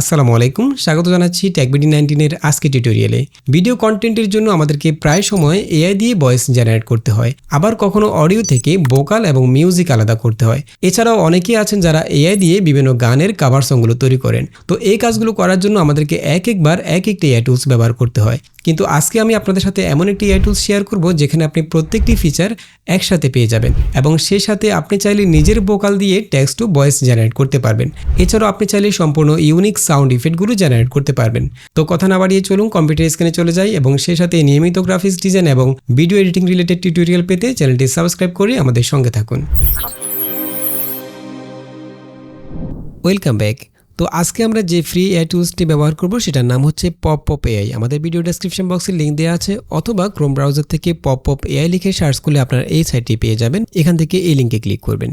আসসালামু আলাইকুম, স্বাগত জানাচ্ছি ট্যাকবিডি নাইনটিনের আজকে টিউটোরিয়ালে ভিডিও কন্টেন্টের জন্য আমাদেরকে প্রায় সময় এআই দিয়ে ভয়েস জেনারেট করতে হয়, আবার কখনো অডিও থেকে ভোকাল এবং মিউজিক আলাদা করতে হয়। এছাড়াও অনেকেই আছেন যারা এআই দিয়ে বিভিন্ন গানের কাভার সংগুলো তৈরি করেন। তো এই কাজগুলো করার জন্য আমাদেরকে এক একবার, এক একটি এআই টুলস ব্যবহার করতে হয়। কিন্তু আজকে আমি আপনাদের সাথে এমন একটি এআই টুলস শেয়ার করব, যেখানে আপনি প্রত্যেকটি ফিচার একসাথে পেয়ে যাবেন এবং সেই সাথে আপনি চাইলে নিজের ভোকাল দিয়ে টেক্সট টু ভয়েস জেনারেট করতে পারবেন। এছাড়াও আপনি চাইলে সম্পূর্ণ ইউনিক সাউন্ড ইফেক্টগুলো জেনারেট করতে পারবেন। তো কথা না বাড়িয়ে চলুন, কম্পিউটার স্ক্রিনে চলে যাই এবং সেই সাথে নিয়মিত গ্রাফিক্স ডিজাইন এবং ভিডিও এডিটিং রিলেটেড টিউটোরিয়াল পেতে চ্যানেলটি সাবস্ক্রাইব করে আমাদের সঙ্গে থাকুন। Welcome back. তো আজকে আমরা যে ফ্রি এআই টুলসটি ব্যবহার করব সেটার নাম হচ্ছে পপ পপ এআই আমাদের ভিডিও ডেসক্রিপশন বক্সে লিঙ্ক দেওয়া আছে, অথবা ক্রোম ব্রাউজার থেকে পপ পপ এআই লিখে সার্চ করলে আপনারা এই সাইটটি পেয়ে যাবেন। এখান থেকে এই লিঙ্কে ক্লিক করবেন।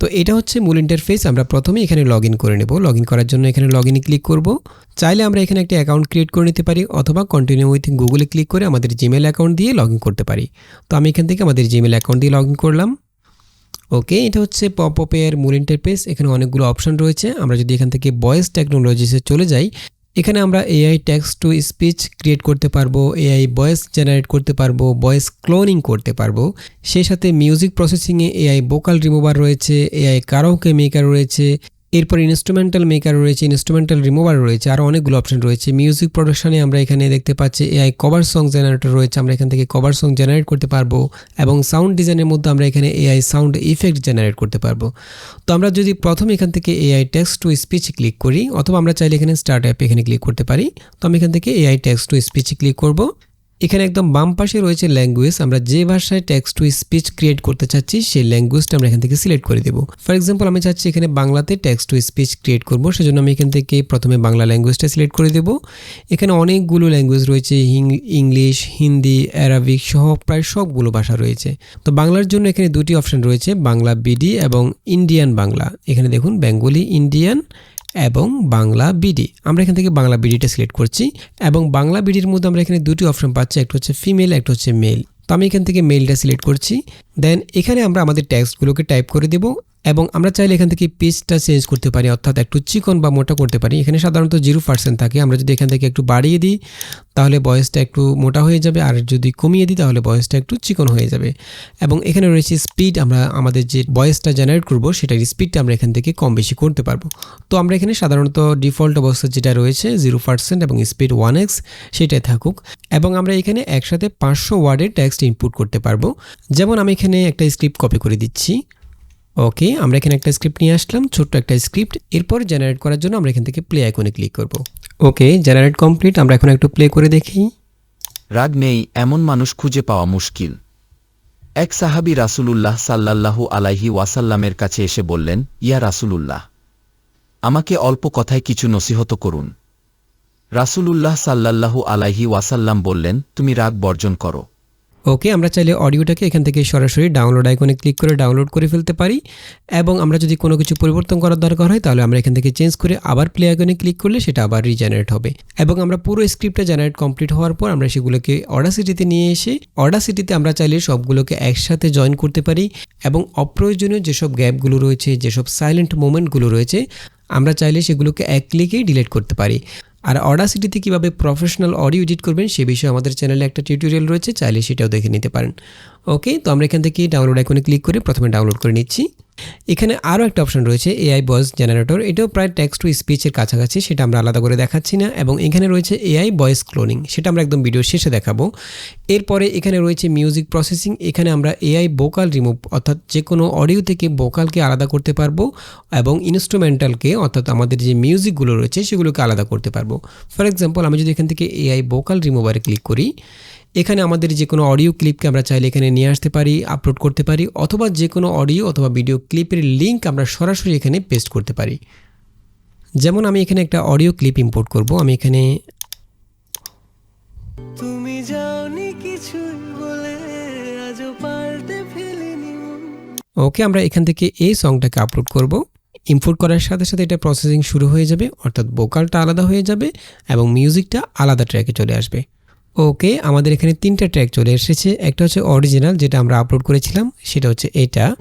তো এটা হচ্ছে মূল ইন্টারফেস আমরা প্রথমে এখানে লগ ইন করে নেব। লগ ইন করার জন্য এখানে লগ ইনে ক্লিক করব। চাইলে আমরা এখানে একটা অ্যাকাউন্ট ক্রিয়েট করে নিতে পারি, অথবা কন্টিনিউ উইথ গুগলে ক্লিক করে আমাদের জিমেল অ্যাকাউন্ট দিয়ে লগ ইন করতে পারি। তো আমি এখান থেকে আমাদের জিমেল অ্যাকাউন্ট দিয়ে লগ ইন করলাম। ওকে এটা হচ্ছে পপ এর মূল ইন্টারফেস এখানে অনেকগুলো অপশন রয়েছে। আমরা যদি এখান থেকে ভয়েস টেকনোলজিসে চলে যাই এখানে আমরা AI text to speech create করতে পারব এআই ভয়েস জেনারেট করতে পারব ভয়েস ক্লোনিং করতে পারব। সেই সাথে মিউজিক প্রসেসিংয়ে এআই বোকাল রিমুভার রয়েছে এআই কারাওকে মেকার রয়েছে এরপর ইনস্ট্রুমেন্টাল মেকার রয়েছে ইনস্ট্রুমেন্টাল রিমুভার রয়েছে আরও অনেকগুলো অপশন রয়েছে। মিউজিক প্রোডাকশনে আমরা এখানে দেখতে পাচ্ছি এআই কভার সং জেনারেটর রয়েছে, আমরা এখান থেকে কভার সং জেনারেট করতে পারব এবং সাউন্ড ডিজাইনের মধ্যে আমরা এখানে এআই সাউন্ড ইফেক্ট জেনারেট করতে পারব। তো আমরা যদি প্রথমে এখান থেকে AI text to speech click করি, অথবা আমরা চাইলে এখানে স্টার্ট অ্যাপ এখানে ক্লিক করতে পারি। তো আমি এখান থেকে AI text to speech click করব। এখানে একদম বাম পাশে রয়েছে ল্যাঙ্গুয়েজ আমরা যে ভাষায় টেক্সট টু স্পিচ ক্রিয়েট করতে চাচ্ছি, সেই ল্যাঙ্গুয়েজটা আমরা এখান থেকে সিলেক্ট করে দেবো। ফর এক্সাম্পল আমি চাচ্ছি এখানে বাংলাতে টেক্সট টু স্পিচ ক্রিয়েট করব, সেজন্য আমি এখান থেকে প্রথমে বাংলা ল্যাঙ্গুয়েজটা সিলেক্ট করে দেবো। এখানে অনেকগুলো ল্যাঙ্গুয়েজ রয়েছে ইংলিশ, হিন্দি অ্যারাবিক সহ প্রায় সবগুলো ভাষা রয়েছে। তো বাংলার জন্য এখানে দুটি অপশন রয়েছে, বাংলা বিডি এবং ইন্ডিয়ান বাংলা। এখানে দেখুন বেঙ্গলি ইন্ডিয়ান এবং বাংলা বিডি। আমরা এখান থেকে বাংলা বিডিটা সিলেক্ট করছি এবং বাংলা বিডির মধ্যে আমরা এখানে দুটি অপশন পাচ্ছি, একটা হচ্ছে ফিমেল একটা হচ্ছে মেল তো আমি এখান থেকে মেলটা সিলেক্ট করছি। দেন এখানে আমরা আমাদের ট্যাক্সগুলোকে টাইপ করে দেবো এবং আমরা চাইলে এখান থেকে পিচটা চেঞ্জ করতে পারি, অর্থাৎ একটু চিকন বা মোটা করতে পারি। এখানে সাধারণত জিরো পার্সেন্ট থাকে। আমরা যদি এখান থেকে একটু বাড়িয়ে দিই, তাহলে বয়সটা একটু মোটা হয়ে যাবে। আর যদি কমিয়ে দিই, তাহলে বয়সটা একটু চিকন হয়ে যাবে। এবং এখানে রয়েছে স্পিড আমরা আমাদের যে বয়সটা জেনারেট করব, সেটার স্পিডটা আমরা এখান থেকে কম বেশি করতে পারব। তো আমরা এখানে সাধারণত ডিফল্ট অবস্থা যেটা রয়েছে জিরো পার্সেন্ট এবং স্পিড ওয়ান এক্স সেটাই থাকুক। এবং আমরা এখানে একসাথে পাঁচশো ওয়ার্ডের টেক্সট ইনপুট করতে পারব। যেমন আমি এখানে একটা স্ক্রিপ্ট কপি করে দিচ্ছি। ওকে, আমরা এখানে একটা স্ক্রিপ্ট নিয়ে আসলাম, ছোট্ট একটা স্ক্রিপ্ট। এরপর জেনারেট করার জন্য আমরা এখান থেকে প্লে আইকনে ক্লিক করব। ওকে জেনারেট কমপ্লিট আমরা এখন একটু প্লে করে দেখি। রাগ নেই, এমন মানুষ খুঁজে পাওয়া মুশকিল। এক সাহাবি রাসূলুল্লাহ সাল্লাল্লাহু আলাইহি ওয়াসাল্লামের কাছে এসে বললেন, ইয়া রাসূলুল্লাহ, আমাকে অল্প কথায় কিছু নসিহত করুন। রাসূলুল্লাহ সাল্লাল্লাহু আলাইহি ওয়াসাল্লাম বললেন, তুমি রাগ বর্জন করো। ওকে আমরা চাইলে অডিওটাকে এখান থেকে সরাসরি ডাউনলোড আইকনে ক্লিক করে ডাউনলোড করে ফেলতে পারি এবং আমরা যদি কোনো কিছু পরিবর্তন করার দরকার হয়, তাহলে আমরা এখান থেকে চেঞ্জ করে আবার প্লে আইকনে ক্লিক করলে সেটা আবার রিজেনারেট হবে। এবং আমরা পুরো স্ক্রিপ্টটা জেনারেট কমপ্লিট হওয়ার পর আমরা সেগুলোকে অর্ডার সিটিতে নিয়ে এসে অর্ডার সিটিতে আমরা চাইলে সবগুলোকে একসাথে জয়েন করতে পারি এবং অপ্রয়োজনীয় যেসব গ্যাপগুলো রয়েছে, যেসব সাইলেন্ট মোমেন্টগুলো রয়েছে, আমরা চাইলে সেগুলোকে এক ক্লিকেই ডিলিট করতে পারি। আর অডাসিটিতে কীভাবে প্রফেশনাল অডিও এডিট করবেন, সে বিষয়ে আমাদের চ্যানেলে একটা টিউটোরিয়াল রয়েছে, চাইলে সেটাও দেখে নিতে পারেন। ওকে তো আমরা এখান থেকে ডাউনলোড আইকনে ক্লিক করে প্রথমে ডাউনলোড করে নিচ্ছি। এখানে আরও একটা অপশন রয়েছে এআই ভয়েস জেনারেটর এটাও প্রায় টেক্সট টু স্পিচের কাছাকাছি, সেটা আমরা আলাদা করে দেখাচ্ছি না। এবং এখানে রয়েছে এআই ভয়েস ক্লোনিং সেটা আমরা একদম ভিডিও শেষে দেখাবো। এরপরে এখানে রয়েছে মিউজিক প্রসেসিং এখানে আমরা এআই বোকাল রিমুভ অর্থাৎ যে কোনো অডিও থেকে বোকালকে আলাদা করতে পারব এবং ইনস্ট্রুমেন্টালকে অর্থাৎ আমাদের যে মিউজিকগুলো রয়েছে, সেগুলোকে আলাদা করতে পারব। ফর এক্সাম্পল আমি যদি এখান থেকে এআই ভোকাল রিমুভারে ক্লিক করি এখানে আমাদের যে কোনো অডিও ক্লিপকে আমরা চাইলে এখানে নিয়ে আসতে পারি আপলোড করতে পারি অথবা যে কোনো অডিও অথবা ভিডিও ক্লিপের লিঙ্ক আমরা সরাসরি এখানে পেস্ট করতে পারি। যেমন আমি এখানে একটা অডিও ক্লিপ ইম্পোর্ট করব আমি এখানে তুমি যাওনি কিছুই বলে আজও পাল্টে ফেলিনি ওকে আমরা এখান থেকে এই সংটাকে আপলোড করব। ইম্পোর্ট করার সাথে সাথে এটা প্রসেসিং শুরু হয়ে যাবে অর্থাৎ বোকালটা আলাদা হয়ে যাবে এবং মিউজিকটা আলাদা ট্র্যাকে চলে আসবে। ওকে আমাদের এখানে তিনটা ট্র্যাক চলে এসেছে। একটা হচ্ছে অরিজিনাল যেটা আমরা আপলোড করেছিলাম সেটা হচ্ছে এটা।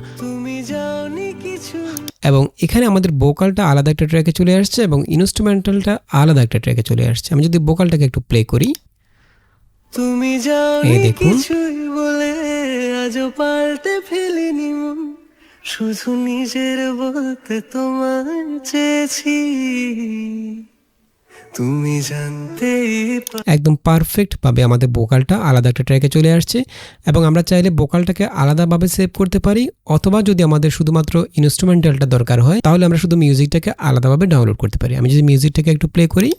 এবং এখানে আমাদের বোকালটা আলাদা একটা ট্র্যাকে চলে আসছে এবং ইনস্ট্রুমেন্টালটা আলাদা একটা ট্র্যাকে চলে আসছে। আমি যদি বোকালটাকে একটু প্লে করি। তুমি এই দেখুন। বলে আজও পাল্টে ফেলিনি শুধু নিজের বলতে তোমায় চেয়েছি। তুমি জানতে একদম পারফেক্টভাবে আমাদের বোকালটা আলাদা একটা ট্র্যাকে চলে আসছে এবং আমরা চাইলে বোকালটাকে আলাদাভাবে সেভ করতে পারি অথবা যদি আমাদের শুধুমাত্র ইনস্ট্রুমেন্টালটা দরকার হয়, তাহলে আমরা শুধু মিউজিকটাকে আলাদাভাবে ডাউনলোড করতে পারি। আমি যদি মিউজিকটাকে একটু প্লে করি।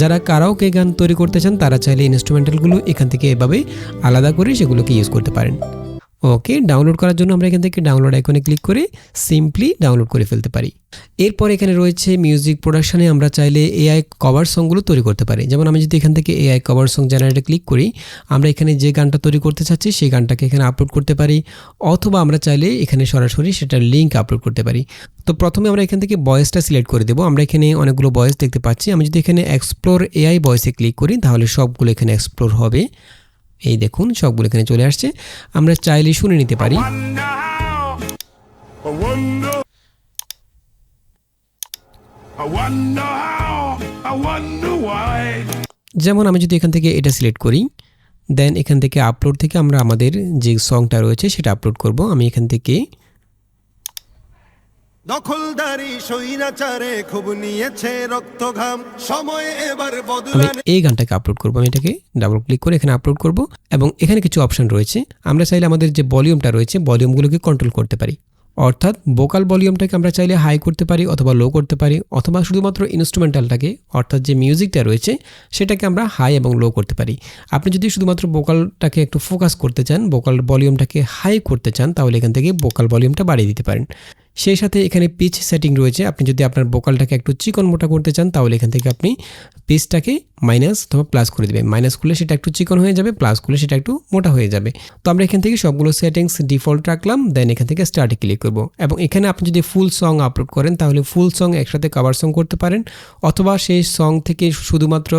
যারা কারাও কে গান তৈরি করতে চান, তারা চাইলে ইনস্ট্রুমেন্টালগুলো এখান থেকে এভাবে আলাদা করে সেগুলোকে ইউজ করতে পারেন। ওকে ডাউনলোড করার জন্য আমরা এখান থেকে ডাউনলোড আইকনে ক্লিক করে সিম্পলি ডাউনলোড করে ফেলতে পারি। এরপর এখানে রয়েছে মিউজিক প্রোডাকশনে আমরা চাইলে এআই কভার সংগুলো তৈরি করতে পারি। যেমন আমি যদি এখান থেকে এআই কভার সং জেনারেটে ক্লিক করি, আমরা এখানে যে গানটা তৈরি করতে চাচ্ছি সেই গানটাকে এখানে আপলোড করতে পারি, অথবা আমরা চাইলে এখানে সরাসরি সেটার লিঙ্ক আপলোড করতে পারি। তো প্রথমে আমরা এখান থেকে ভয়েসটা সিলেক্ট করে দেবো। আমরা এখানে অনেকগুলো ভয়েস দেখতে পাচ্ছি। আমি যদি এখানে এক্সপ্লোর এআই ভয়েসে ক্লিক করি, তাহলে সবগুলো এখানে এক্সপ্লোর হবে। এই দেখুন সবগুলো এখানে চলে আসছে আমরা চাইলে শুনে নিতে পারি. যেমন আমি যদি এখান থেকে এটা সিলেক্ট করি দেন এখান থেকে আপলোড থেকে আমরা আমাদের যে সংটা রয়েছে সেটা আপলোড করব আমি এখান থেকে দখলদারি সৈরাচারে খুব নিয়েছে রক্ত সময় এবার এই গানটাকে আপলোড করব, আমি এটাকে ডাবল ক্লিক করে এখানে আপলোড করব, এবং এখানে কিছু অপশন রয়েছে। আমরা চাইলে আমাদের যে ভলিউমটা রয়েছে ভলিউমগুলোকে কন্ট্রোল করতে পারি। অর্থাৎ ভোকাল ভলিউমটাকে আমরা চাইলে হাই করতে পারি অথবা লো করতে পারি, অথবা শুধুমাত্র ইনস্ট্রুমেন্টালটাকে অর্থাৎ যে মিউজিকটা রয়েছে, সেটাকে আমরা হাই এবং লো করতে পারি। আপনি যদি শুধুমাত্র ভোকালটাকে একটু ফোকাস করতে চান ভোকাল ভলিউমটাকে হাই করতে চান, তাহলে এখান থেকে ভোকাল ভলিউমটা বাড়িয়ে দিতে পারেন। সেই সাথে এখানে পিচ সেটিং রয়েছে। আপনি যদি আপনার বোকালটাকে একটু চিকন মোটা করতে চান, তাহলে এখান থেকে আপনি পিচটাকে মাইনাস অথবা প্লাস করে দেবেন। মাইনাস করলে সেটা একটু চিকন হয়ে যাবে প্লাস করলে সেটা একটু মোটা হয়ে যাবে। তো আমরা এখান থেকে সবগুলো সেটিংস ডিফল্ট রাখলাম দেন এখান থেকে স্টার্টে ক্লিক করব। এবং এখানে আপনি যদি ফুল সং আপলোড করেন, তাহলে ফুল সং একসাথে কাভার সং করতে পারেন। অথবা সেই সং থেকে শুধুমাত্র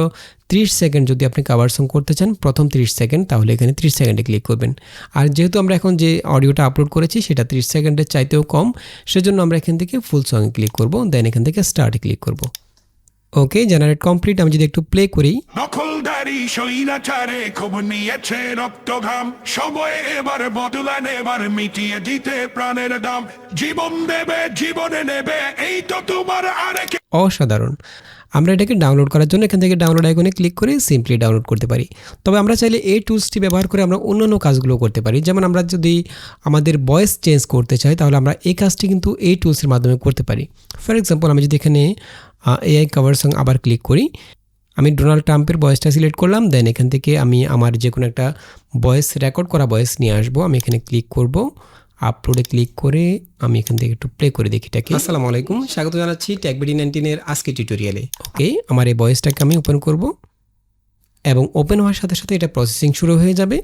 30 সেকেন্ড যদি আপনি কাভার সং করতে চান প্রথম 30 সেকেন্ড তাহলে এখানে 30 সেকেন্ডে ক্লিক করবেন। আর যেহেতু আমরা এখন যে অডিওটা আপলোড করেছি সেটা 30 সেকেন্ডের চাইতেও কম সেজন্য আমরা এখান থেকে ফুল সঙ্গে ক্লিক করব দেন এখান থেকে স্টার্টে ক্লিক করব। ওকে জেনারেট কমপ্লিট আমি যদি একটু প্লে করি। নকলদারি স্বৈরাচারে খুব নিয়েছে রক্ত ঘাম সময় এবার বদলা নেবার মিটিয়ে দিতে প্রাণের দাম। জীবন দেবে জীবনে নেবে এই তো তোমার আরেক অসাধারণ। আমরা এটাকে ডাউনলোড করার জন্য এখান থেকে ডাউনলোড আইকনে ক্লিক করে সিম্পলি ডাউনলোড করতে পারি। তবে আমরা চাইলে এই টুলসটি ব্যবহার করে আমরা অন্যান্য কাজগুলো করতে পারি। যেমন আমরা যদি আমাদের ভয়েস চেঞ্জ করতে চাই, তাহলে আমরা এই কাজটি কিন্তু এই টুলসের মাধ্যমে করতে পারি। ফর এক্সাম্পল আমি যদি এখানে এআই কাভার সং আবার ক্লিক করি, আমি ডোনাল্ড ট্রাম্পের ভয়েসটা সিলেক্ট করলাম দেন এখান থেকে আমি আমার যে কোনো একটা ভয়েস রেকর্ড করা ভয়েস নিয়ে আসব, আমি এখানে ক্লিক করব। আপলোডে ক্লিক করে আমি এখান থেকে একটু প্লে করে দেখি এটাকে। আসসালামু আলাইকুম স্বাগত জানাচ্ছি ট্যাকবিডি নাইনটিনের আজকে টিউটোরিয়ালে ওকে আমার এই ভয়েসটাকে আমি ওপেন করব এবং ওপেন হওয়ার সাথে সাথে এটা প্রসেসিং শুরু হয়ে যাবে।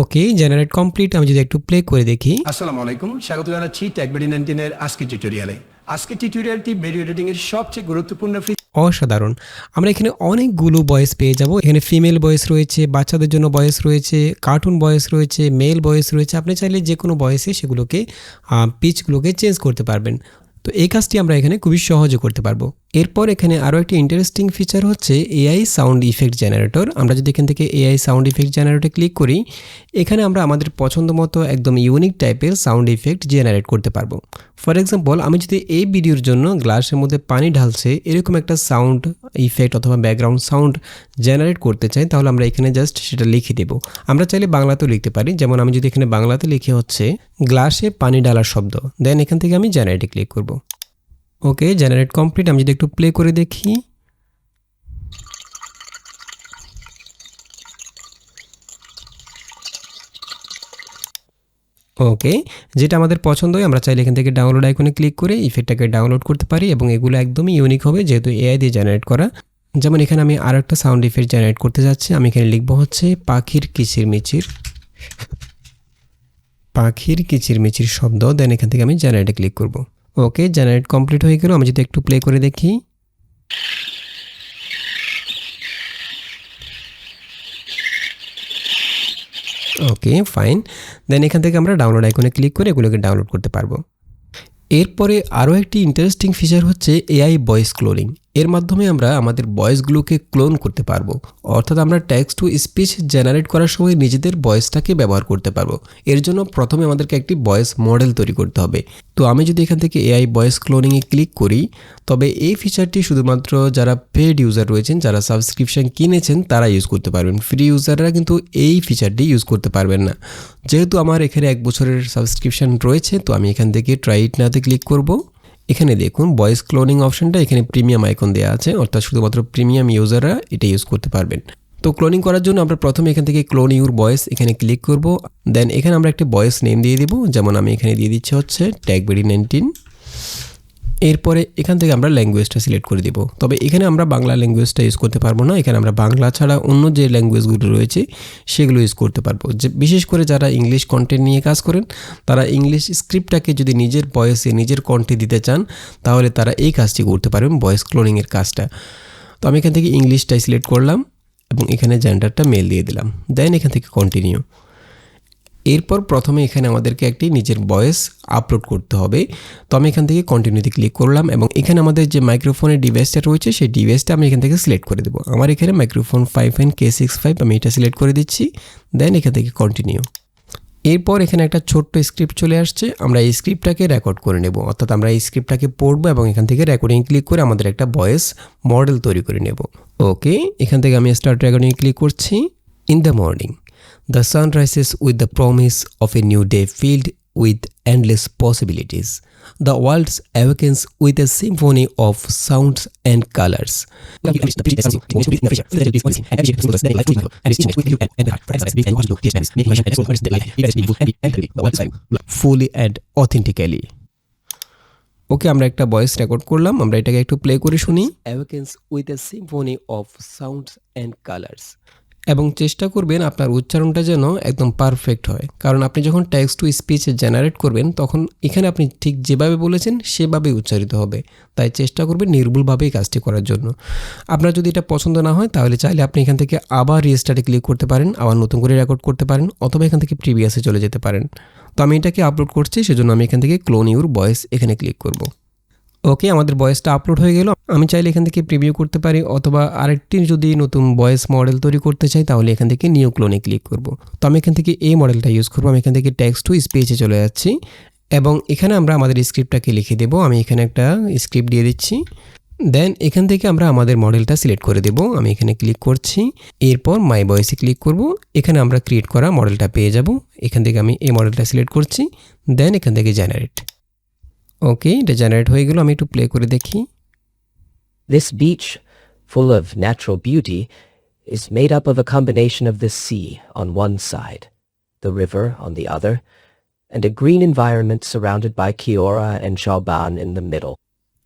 ওকে জেনারেট কমপ্লিট আমি যদি একটু প্লে করে দেখি। আসসালামু আলাইকুম স্বাগত জানাচ্ছি ট্যাকবিডি নাইনটিনের আজকে টিউটোরিয়ালে আজকে টিউটোরিয়ালটি ভিডিও এডিটিং এর সবচেয়ে গুরুত্বপূর্ণ অসাধারণ। আমরা এখানে অনেকগুলো বয়স পেয়ে যাব। এখানে ফিমেল বয়স রয়েছে, বাচ্চাদের জন্য বয়স রয়েছে কার্টুন বয়স রয়েছে মেল বয়স রয়েছে। আপনি চাইলে যে কোনো বয়সে সেগুলোকে পিচগুলোকে চেঞ্জ করতে পারবেন। তো এই কাজটি আমরা এখানে খুবই সহজে করতে পারব। এরপর এখানে আরও একটি ইন্টারেস্টিং ফিচার হচ্ছে এআই সাউন্ড ইফেক্ট জেনারেটর আমরা যদি এখান থেকে এআই সাউন্ড ইফেক্ট জেনারেটরে ক্লিক করি, এখানে আমরা আমাদের পছন্দ মতো একদম ইউনিক টাইপের সাউন্ড ইফেক্ট জেনারেট করতে পারব। ফর এক্সাম্পল আমি যদি এই ভিডিওর জন্য গ্লাসের মধ্যে পানি ঢালছে, এরকম একটা সাউন্ড ইফেক্ট অথবা ব্যাকগ্রাউন্ড সাউন্ড জেনারেট করতে চাই, তাহলে আমরা এখানে জাস্ট সেটা লিখে দেব। আমরা চাইলে বাংলাতেও লিখতে পারি। যেমন আমি যদি এখানে বাংলাতে লিখে হচ্ছে গ্লাসে পানি ঢালার শব্দ দেন এখান থেকে আমি জেনারেটে ক্লিক করব। ওকে জেনারেট কমপ্লিট আমি যদি একটু প্লে করে দেখি। ওকে যেটা আমাদের পছন্দ হয়, আমরা চাইলে এখান থেকে ডাউনলোড আইকনে ক্লিক করে ইফেক্টটাকে ডাউনলোড করতে পারি এবং এগুলো একদমই ইউনিক হবে, যেহেতু এআই দিয়ে জেনারেট করা। যেমন এখানে আমি আর একটা সাউন্ড ইফেক্ট জেনারেট করতে যাচ্ছি। আমি এখানে লিখব হচ্ছে পাখির কিচির মিচির। পাখির কিচির মিচির শব্দ দেন এখান থেকে আমি জেনারেটে ক্লিক করব। ওকে জেনারেট কমপ্লিট হয়ে গেল আমি যদি একটু প্লে করে দেখি। ওকে ফাইন দেন এখান থেকে আমরা ডাউনলোড আইকনে ক্লিক করে এগুলোকে ডাউনলোড করতে পারব। এরপরে আরও একটি ইন্টারেস্টিং ফিচার হচ্ছে এআই ভয়েস ক্লোনিং এর মাধ্যমে আমরা আমাদের ভয়েসগুলোকে ক্লোন করতে পারব। অর্থাৎ আমরা টেক্সট টু স্পিচ জেনারেট করার সময় নিজেদের ভয়েসটাকে ব্যবহার করতে পারব। এর জন্য প্রথমে আমাদেরকে একটি ভয়েস মডেল তৈরি করতে হবে। তো আমি যদি এখান থেকে এআই ভয়েস ক্লোনিংয়ে ক্লিক করি, তবে এই ফিচারটি শুধুমাত্র যারা পেড ইউজার রয়েছেন, যারা সাবস্ক্রিপশন কিনেছেন, তারা ইউজ করতে পারবেন। ফ্রি ইউজাররা কিন্তু এই ফিচারটি ইউজ করতে পারবেন না। যেহেতু আমার এখানে এক বছরের সাবস্ক্রিপশন রয়েছে, তো আমি এখান থেকে ট্রাই ইট নাতে ক্লিক করব। এখানে দেখুন ভয়েস ক্লোনিং অপশনটা এখানে প্রিমিয়াম আইকন দেওয়া আছে, অর্থাৎ শুধুমাত্র প্রিমিয়াম ইউজাররা এটা ইউজ করতে পারবেন। তো ক্লোনিং করার জন্য আমরা প্রথমে এখান থেকে ক্লোন ইউর ভয়েস এখানে ক্লিক করব দেন এখানে আমরা একটি বয়েস নেম দিয়ে দেবো, যেমন আমি এখানে দিয়ে দিচ্ছি হচ্ছে ট্যাগবেরি নাইনটিন এরপরে এখান থেকে আমরা ল্যাঙ্গুয়েজটা সিলেক্ট করে দিব। তবে এখানে আমরা বাংলা ল্যাঙ্গুয়েজটা ইউজ করতে পারব না। এখানে আমরা বাংলা ছাড়া অন্য যে ল্যাঙ্গুয়েজগুলো রয়েছে, সেগুলো ইউজ করতে পারব। যে বিশেষ করে যারা ইংলিশ কন্টেন্ট নিয়ে কাজ করেন, তারা ইংলিশ স্ক্রিপ্টটাকে যদি নিজের ভয়েসে নিজের কণ্ঠে দিতে চান, তাহলে তারা এই কাজটি করতে পারবেন ভয়েস ক্লোনিংয়ের কাজটা। তো আমি এখান থেকে ইংলিশটাই সিলেক্ট করলাম এবং এখানে জেন্ডারটা মেল দিয়ে দিলাম। দেন এখান থেকে কন্টিনিউ এরপর প্রথমে এখানে আমাদেরকে একটি নিজের ভয়েস আপলোড করতে হবে। তো আমি এখান থেকে কন্টিনিউতে ক্লিক করলাম এবং এখানে আমাদের যে মাইক্রোফোনের ডিভাইসটা রয়েছে, সেই ডিভাইসটা আমি এখান থেকে সিলেক্ট করে দেবো। আমার এখানে microphone five N K six five আমি এটা সিলেক্ট করে দিচ্ছি দেন এখান থেকে কন্টিনিউ এরপর এখানে একটা ছোট্ট স্ক্রিপ্ট চলে আসছে, আমরা এই স্ক্রিপ্টটাকে রেকর্ড করে নেব। অর্থাৎ আমরা এই স্ক্রিপ্টটাকে পড়ব এবং এখান থেকে রেকর্ডিং ক্লিক করে আমাদের একটা ভয়েস মডেল তৈরি করে নেব। ওকে এখান থেকে আমি স্টার্ট রেকর্ডিং ক্লিক করছি। In the morning the sun rises with the promise of a new day filled with endless possibilities the world's awakens with a symphony of sounds and colours fully and authentically okay আমরা একটা voice record করলাম আমরা এটাকে একটু play করে শুনি awakens with a symphony of sounds and colours এবং চেষ্টা করবেন আপনার উচ্চারণটা যেন একদম পারফেক্ট হয়। কারণ আপনি যখন টেক্সট টু স্পিচ জেনারেট করবেন, তখন এখানে আপনি ঠিক যেভাবে বলেছেন, সেভাবেই উচ্চারিত হবে। তাই চেষ্টা করবেন নির্ভুলভাবেই কাজটি করার জন্য। আপনার যদি এটা পছন্দ না হয়, তাহলে চাইলে আপনি এখান থেকে আবার রিস্টার্টে ক্লিক করতে পারেন, আবার নতুন করে রেকর্ড করতে পারেন, অথবা এখান থেকে প্রিভিয়াসে চলে যেতে পারেন। তো আমি এটাকে আপলোড করছি, সেজন্য আমি এখান থেকে ক্লোন ইউর ভয়েস এখানে ক্লিক করব। ওকে, আমাদের ভয়েসটা আপলোড হয়ে গেল। আমি চাইলে এখান থেকে প্রিভিউ করতে পারি, অথবা আরেকটি যদি নতুন ভয়েস মডেল তৈরি করতে চাই, তাহলে এখান থেকে নিউ ক্লোনে ক্লিক করব। তো আমি এখান থেকে এই মডেলটা ইউজ করব। আমি এখান থেকে টেক্সট টু স্পেচে চলে যাচ্ছি, এবং এখানে আমরা আমাদের স্ক্রিপ্টটাকে লিখে দেবো। আমি এখানে একটা স্ক্রিপ্ট দিয়ে দিচ্ছি। দেন এখান থেকে আমরা আমাদের মডেলটা সিলেক্ট করে দেব। আমি এখানে ক্লিক করছি। এরপর মাই ভয়েসে ক্লিক করব। এখানে আমরা ক্রিয়েট করা মডেলটা পেয়ে যাব। এখান থেকে আমি এই মডেলটা সিলেক্ট করছি। দেন এখান থেকে জেনারেট ওকে এটা জেনারেট হয়ে গেল আমি একটু প্লে করে দেখি। This beach, full of natural beauty, is made up of a combination of the sea on one side, the river on the other, and a green environment surrounded by Kiora and Shauban in the middle.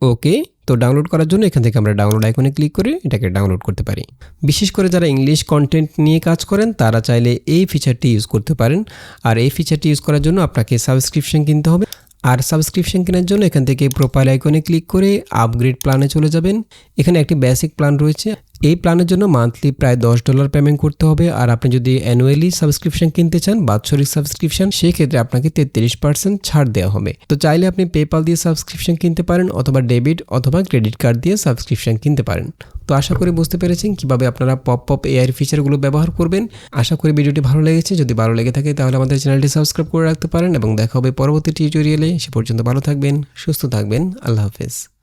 ওকে তো download করার জন্য এখান থেকে আমরা download আইকনে click করে এটাকে download করতে পারি। বিশেষ করে যারা ইংলিশ কন্টেন্ট নিয়ে কাজ করেন তারা চাইলে এই ফিচারটি ইউজ করতে পারেন। আর এই ফিচারটি ইউজ করার জন্য আপনাকে সাবস্ক্রিপশন কিনতে হবে। আর সাবস্ক্রিপশন কেনার জন্য এখান থেকে প্রোফাইল আইকনে ক্লিক করে আপগ্রেড প্ল্যানে চলে যাবেন। এখানে একটি বেসিক প্ল্যান রয়েছে। এই প্ল্যানের জন্য মান্থলি প্রায় দশ ডলার পেমেন্ট করতে হবে। আর আপনি যদি অ্যানুয়ালি সাবস্ক্রিপশন কিনতে চান, বাৎসরিক সাবস্ক্রিপশন সেক্ষেত্রে আপনাকে তেত্রিশ পার্সেন্ট ছাড় দেওয়া হবে। তো চাইলে আপনি পেপাল দিয়ে সাবস্ক্রিপশন কিনতে পারেন, অথবা ডেবিট অথবা ক্রেডিট কার্ড দিয়ে সাবস্ক্রিপশন কিনতে পারেন। তো আশা করি বুঝতে পেরেছেন কীভাবে আপনারা পপ পপ এআই ফিচারগুলো ব্যবহার করবেন। আশা করি ভিডিওটি ভালো লেগেছে। যদি ভালো লেগে থাকে তাহলে আমাদের চ্যানেলটি সাবস্ক্রাইব করে রাখতে পারেন এবং দেখা হবে পরবর্তী টিউটোরিয়ালে সে পর্যন্ত ভালো থাকবেন, সুস্থ থাকবেন। আল্লাহ হাফেজ।